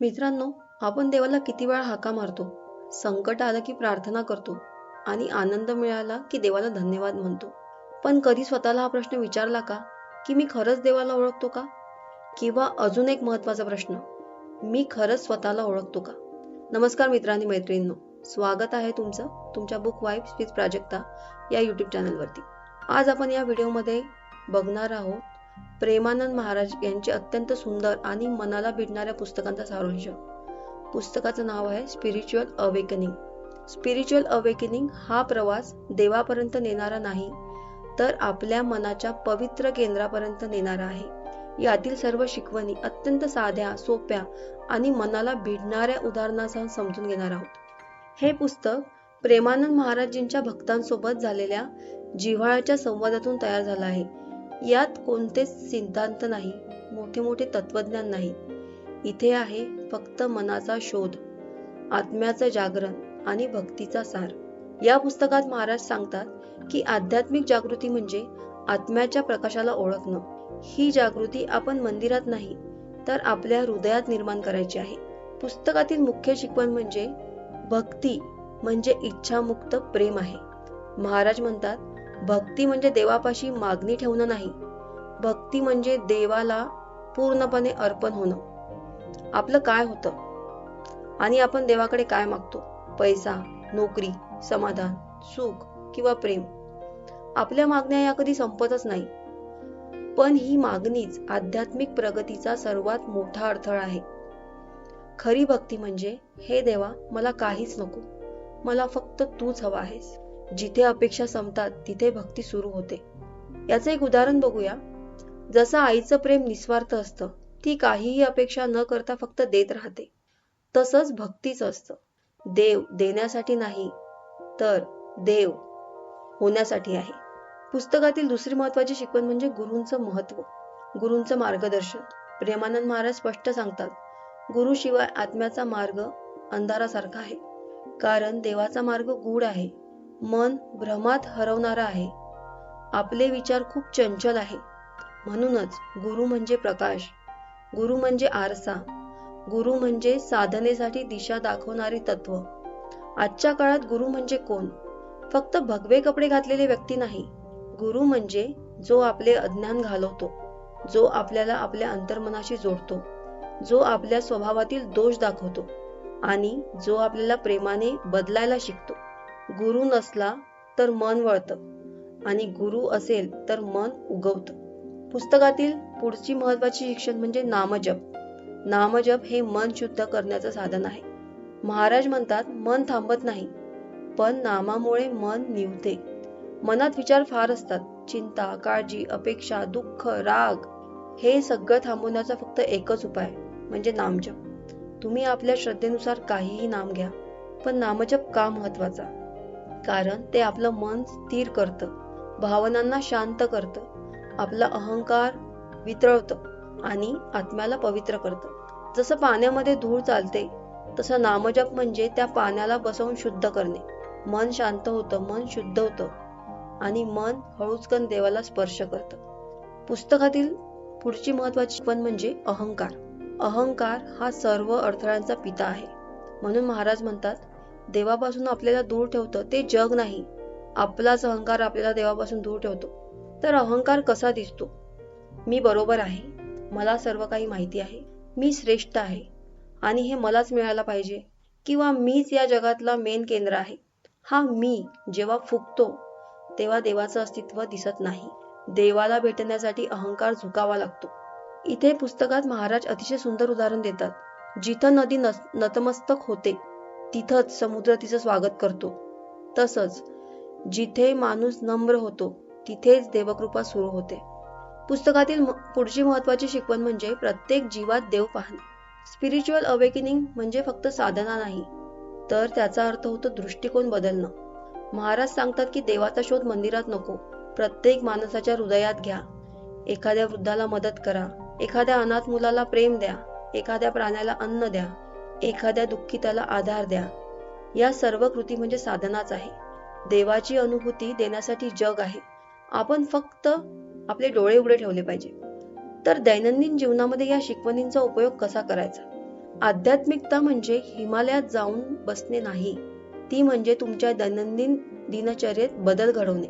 मित्रांनो आपण देवाला किती वेळा हाका मारतो? संकट आलं की प्रार्थना करतो आणि आनंद मिळाला की देवाला धन्यवाद म्हणतो. पण कधी स्वतःला हा प्रश्न विचारला का? की मी खरंच देवाला ओळखतो का? किंवा अजून एक महत्त्वाचा प्रश्न मी खरंच स्वतःला ओळखतो का? नमस्कार मित्रांनी मैत्रिणींनो. स्वागत आहे तुमचं तुमच्या बुक वाईफ स्पीच प्राजक्ता या युट्यूब चॅनलवरती आज आपण या व्हिडिओमध्ये बघणार आहोत प्रेमानंद महाराज यांचे अत्यंत सुंदर आणि मनाला भिडणाऱ्या पुस्तकांचा सारांश. पुस्तकाचं नाव आहे स्पिरिच्युअल अवेकनिंग स्पिरिच्युअल अवेकनिंग हा प्रवास देवापर्यंत नेणारा नाही तर आपल्या मनाच्या पवित्र केंद्रापर्यंत नेणारा आहे. यातील सर्व शिकवणी अत्यंत साध्या सोप्या आणि मनाला भिडणाऱ्या उदाहरणासह समजून घेणार आहोत. हे पुस्तक प्रेमानंद महाराजींच्या भक्तांसोबत झालेल्या जिव्हाळ्याच्या संवादातून तयार झालं आहे. यात कोणतेच सिद्धांत नाही मोठे मोठे तत्वज्ञान नाही. इथे आहे फक्त मनाचा शोध आत्म्याचं जागरण आणि भक्तीचा सार. या पुस्तकात महाराज सांगतात की आध्यात्मिक जागृती म्हणजे आत्म्याच्या प्रकाशाला ओळखणं. ही जागृती आपण मंदिरात नाही तर आपल्या हृदयात निर्माण करायची आहे. पुस्तकातील मुख्य शिकवण म्हणजे भक्ती म्हणजे इच्छामुक्त प्रेम आहे. महाराज म्हणतात भक्ती म्हणजे देवापाशी मागणी ठेवणं नाही. भक्ती म्हणजे देवाला पूर्णपणे अर्पण होणं. आपलं काय होतं? आणि आपण देवाकडे काय मागतो? पैसा नोकरी समाधान सुख किंवा प्रेम. आपल्या मागण्या या कधी संपतच नाही. पण ही मागणीच आध्यात्मिक प्रगतीचा सर्वात मोठा अडथळा आहे. खरी भक्ती म्हणजे हे देवा मला काहीच नको. मला फक्त तूच हवा आहेस. जिथे अपेक्षा संपतात तिथे भक्ती सुरू होते. याचं एक उदाहरण बघूया. जसं आईचं प्रेम निस्वार्थ असतं ती काहीही अपेक्षा न करता फक्त देत राहते. तसंच भक्तीच असतं. देव देण्यासाठी नाही तर देव होण्यासाठी आहे. पुस्तकातील दुसरी महत्वाची शिकवण म्हणजे गुरूंचं महत्त्व गुरूंचं मार्गदर्शन. प्रेमानंद महाराज स्पष्ट सांगतात गुरुशिवाय आत्म्याचा मार्ग अंधारासारखा आहे. कारण देवाचा मार्ग गूढ आहे. मन भ्रमात हरवणारा आहे. आपले विचार खूप चंचल आहे. म्हणूनच गुरु म्हणजे प्रकाश गुरु म्हणजे आरसा गुरु म्हणजे साधनेसाठी दिशा दाखवणारे तत्व. आजच्या काळात गुरु म्हणजे कोण? फक्त भगवे कपडे घातलेले व्यक्ती नाही. गुरु म्हणजे जो आपले अज्ञान घालवतो जो आपल्याला आपल्या अंतर्मनाशी जोडतो जो आपल्या स्वभावातील दोष दाखवतो आणि जो आपल्याला प्रेमाने बदलायला शिकतो. गुरु नसला तर मन वळतं आणि गुरु असेल तर मन उगवतं. पुस्तकातील पुढची महत्वाची शिक्षण म्हणजे नामजप. नामजप हे मन शुद्ध करण्याचं साधन आहे. महाराज म्हणतात मन थांबत नाही पण नामामुळे मन निवते. मनात विचार फार असतात. चिंता काळजी अपेक्षा दुःख राग हे सगळं थांबवण्याचा फक्त एकच उपाय म्हणजे नामजप. तुम्ही आपल्या श्रद्धेनुसार काहीही नाम घ्या पण नामजप का महत्त्वाचा कारण ते आपलं मन स्थिर करतं भावनांना शांत करतं आपला अहंकार वितळवतं आणि आत्म्याला पवित्र करतं. जसं पाण्यामध्ये धूळ चालते तसं नामजप म्हणजे त्या पाण्याला बसवून शुद्ध करणे. मन शांत होतं मन शुद्ध होतं आणि मन हळूचकन देवाला स्पर्श करतं. पुस्तकातील पुढची महत्वाची पण म्हणजे अहंकार. अहंकार हा सर्व अडथळ्यांचा पिता आहे. म्हणून महाराज म्हणतात देवापासून आपल्याला दूर ठेवतं ते जग नाही. आपलाच अहंकार आपल्याला देवापासून दूर ठेवतो. तर अहंकार कसा दिसतो? मी बरोबर आहे. मला सर्व काही माहिती आहे. मी श्रेष्ठ आहे. आणि हे मलाच मिळायला पाहिजे. किंवा मीच या जगातला मेन केंद्र आहे. हा मी जेव्हा फुकतो तेव्हा देवाचं अस्तित्व दिसत नाही. देवाला भेटण्यासाठी अहंकार झुकावा लागतो. इथे पुस्तकात महाराज अतिशय सुंदर उदाहरण देतात. जिथं नदी नतमस्तक होते तिथंच समुद्र तिचं स्वागत करतो. तसंच जिथे माणूस नम्र होतो तिथेच देवकृपा सुरू होते. पुस्तकातील पुढची महत्वाची शिकवण म्हणजे प्रत्येक जीवात देव पाहणे. स्पिरिच्युअल अवेकनिंग म्हणजे फक्त साधना नाही तर त्याचा अर्थ होतो दृष्टिकोन बदलणं. महाराज सांगतात की देवाचा शोध मंदिरात नको प्रत्येक माणसाच्या हृदयात घ्या. एखाद्या वृद्धाला मदत करा एखाद्या अनाथ मुलाला प्रेम द्या एखाद्या प्राण्याला अन्न द्या एखाद्या दुःखिताला आधार द्या. या सर्व कृती म्हणजे साधनाच आहे. देवाची अनुभूती देण्यासाठी जग आहे. आपण फक्त आपले डोळे उघडे ठेवले पाहिजे. तर दैनंदिन जीवनामध्ये या शिकवणींचा उपयोग कसा करायचा? आध्यात्मिकता म्हणजे हिमालयात जाऊन बसणे नाही. ती म्हणजे तुमच्या दैनंदिन दिनचर्येत बदल घडवणे.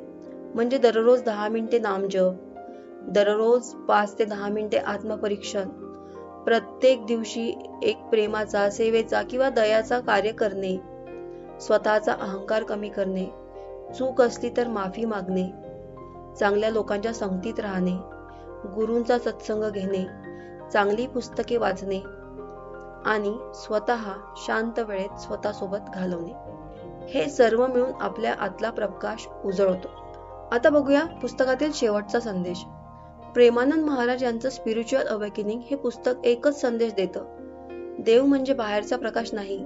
म्हणजे दररोज दहा मिनिटे नामजप दररोज पाच ते दहा मिनिटे आत्मपरीक्षण प्रत्येक दिवशी एक प्रेमाचा सेवेचा किंवा दयाचा कार्य करणे स्वतःचा अहंकार कमी करणे चूक असली तर माफी मागणे चांगल्या लोकांच्या संगतीत राहणे गुरूंचा सत्संग घेणे चांगली पुस्तके वाचणे आणि स्वतः शांत वेळेत स्वतःसोबत घालवणे. हे सर्व मिळून आपल्या आतला प्रकाश उजळतो. आता बघूया पुस्तकातील शेवटचा संदेश. प्रेमानंद महाराज यांचं स्पिरिच्युअल अवेकनिंग हे पुस्तक एकच संदेश देतं. देव म्हणजे बाहेरचा प्रकाश नाही.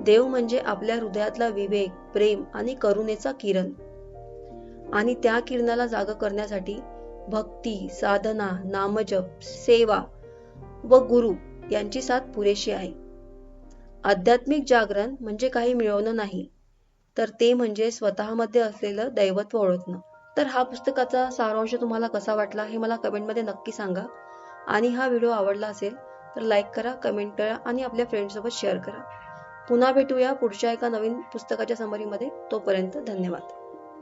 देव म्हणजे आपल्या हृदयातला विवेक प्रेम आणि करुणेचा किरण. आणि त्या किरणाला जाग करण्यासाठी भक्ती साधना नामजप सेवा व गुरु यांची साथ पुरेशी आहे. आध्यात्मिक जागरण म्हणजे काही मिळवणं नाही तर ते म्हणजे स्वतःमध्ये असलेलं दैवत्व ओळखणं. तर हा पुस्तकाचा सारांश तुम्हाला कसा वाटला हे मला कमेंटमध्ये नक्की सांगा. आणि हा व्हिडिओ आवडला असेल तर लाईक करा कमेंट करा आणि आपल्या फ्रेंडसोबत शेअर करा. पुन्हा भेटूया पुढच्या एका नवीन पुस्तकाच्या समरीमध्ये तोपर्यंत धन्यवाद.